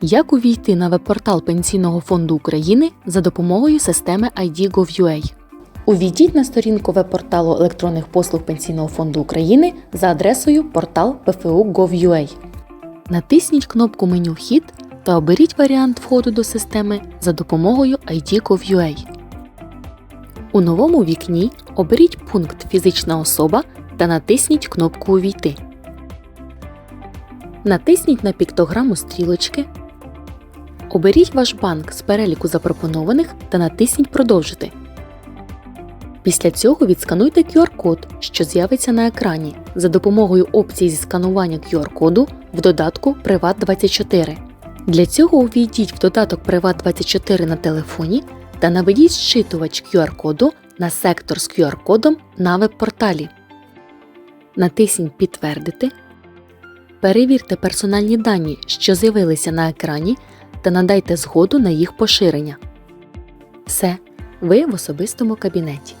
Як увійти на веб-портал Пенсійного фонду України за допомогою системи ID.gov.ua? Увійдіть на сторінку веб-порталу електронних послуг Пенсійного фонду України за адресою портал pfu.gov.ua. Натисніть кнопку меню Вхід та оберіть варіант входу до системи за допомогою ID.gov.ua. У новому вікні оберіть пункт Фізична особа та натисніть кнопку Увійти. Натисніть на піктограму стрілочки. Оберіть ваш банк з переліку запропонованих та натисніть Продовжити. Після цього відскануйте QR-код, що з'явиться на екрані за допомогою опції зі сканування QR-коду в додатку Privat24. Для цього увійдіть в додаток Privat24 на телефоні та наведіть зчитувач QR-коду на сектор з QR-кодом на веб-порталі. Натисніть Підтвердити. Перевірте персональні дані, що з'явилися на екрані, та надайте згоду на їх поширення. Все, ви в особистому кабінеті.